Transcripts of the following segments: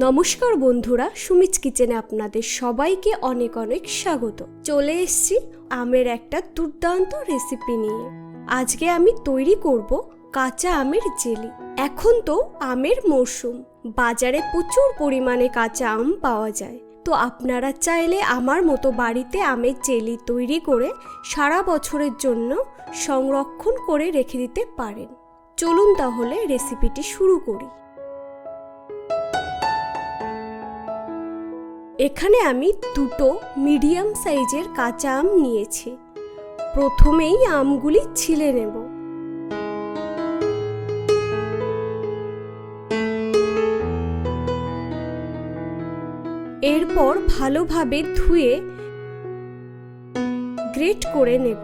নমস্কার বন্ধুরা সুমিচ কিচেনে আপনাদের সবাইকে অনেক অনেক স্বাগত। চলে এসছি আমের একটা দুর্দান্ত রেসিপি নিয়ে। আজকে আমি তৈরি করব কাঁচা আমের জেলি। এখন তো আমের মরশুম বাজারে প্রচুর পরিমাণে কাঁচা আম পাওয়া যায়। তো আপনারা চাইলে আমার মতো বাড়িতে আমের জেলি তৈরি করে সারা বছরের জন্য সংরক্ষণ করে রেখে দিতে পারেন। চলুন তাহলে রেসিপিটি শুরু করি। এখানে আমি দুটো মিডিয়াম সাইজের কাঁচা আম নিয়েছি। প্রথমেই আমগুলি ছিলে নেব। এরপর ভালোভাবে ধুয়ে গ্রেট করে নেব।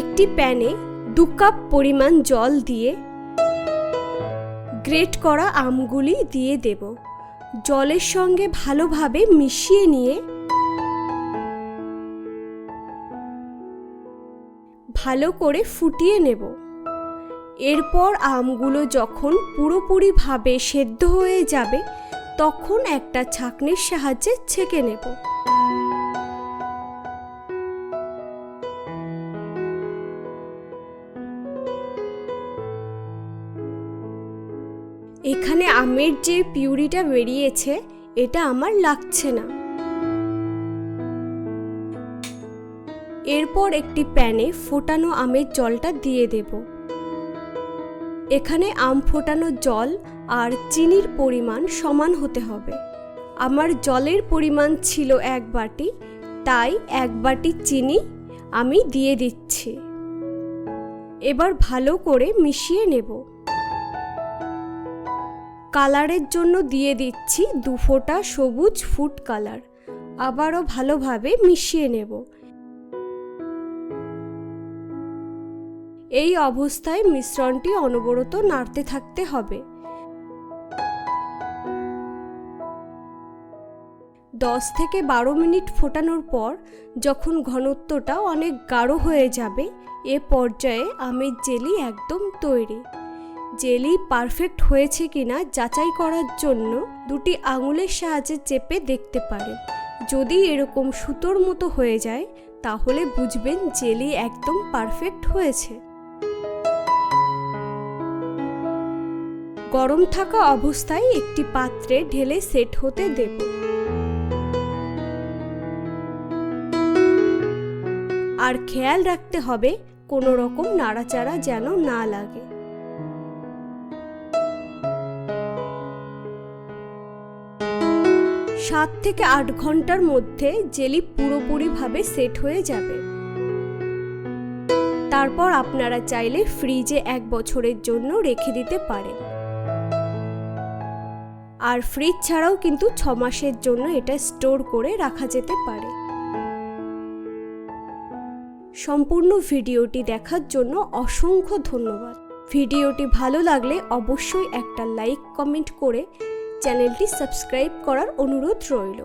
একটি প্যানে দু কাপ পরিমাণ জল দিয়ে গ্রেট করা আমগুলি দিয়ে দেব। জলের সঙ্গে ভালোভাবে মিশিয়ে নিয়ে ভালো করে ফুটিয়ে নেব। এরপর আমগুলো যখন পুরোপুরিভাবে সেদ্ধ হয়ে যাবে, তখন একটা ছাঁকনির সাহায্যে ছেঁকে নেব। এখানে আমের যে পিউরিটা বেরিয়েছে, এটা আমার লাগছে না। এরপর একটি প্যানে ফোটানো আমের জলটা দিয়ে দেব। এখানে আম ফোটানো জল আর চিনির পরিমাণ সমান হতে হবে। আমার জলের পরিমাণ ছিল এক বাটি, তাই এক বাটি চিনি আমি দিয়ে দিচ্ছি। এবার ভালো করে মিশিয়ে নেব। কালারের জন্য দিয়ে দিচ্ছি দু ফোঁটা সবুজ ফুড কালার। আবারও ভালোভাবে মিশিয়ে নেব। এই অবস্থায় মিশ্রণটি অনবরত নাড়তে থাকতে হবে। দশ থেকে বারো মিনিট ফোটানোর পর যখন ঘনত্বটা অনেক গাঢ় হয়ে যাবে, এ পর্যায়ে আমের জেলি একদম তৈরি। জেলি পারফেক্ট হয়েছে কিনা যাচাই করার জন্য দুটি আঙুলের সাহায্যে চেপে দেখতে পারেন যদি এরকম সুতোর মতো হয়ে যায়, তাহলে বুঝবেন জেলি একদম পারফেক্ট হয়েছে। গরম থাকা অবস্থায় একটি পাত্রে ঢেলে সেট হতে দেব। আর খেয়াল রাখতে হবে, কোনো রকম নাড়াচাড়া যেন না লাগে। সাত থেকে আট ঘণ্টার মধ্যে জেলি পুরোপুরিভাবে সেট হয়ে যাবে। তারপর আপনারা চাইলে ফ্রিজে এক বছরের জন্য রেখে দিতে পারেন। আর ফ্রিজ ছাড়াও কিন্তু ছ মাসের জন্য এটা স্টোর করে রাখা যেতে পারে। সম্পূর্ণ ভিডিওটি দেখার জন্য অসংখ্য ধন্যবাদ। ভিডিওটি ভালো লাগলে অবশ্যই একটা লাইক, কমেন্ট করে চ্যানেলটি সাবস্ক্রাইব করার অনুরোধ রইল।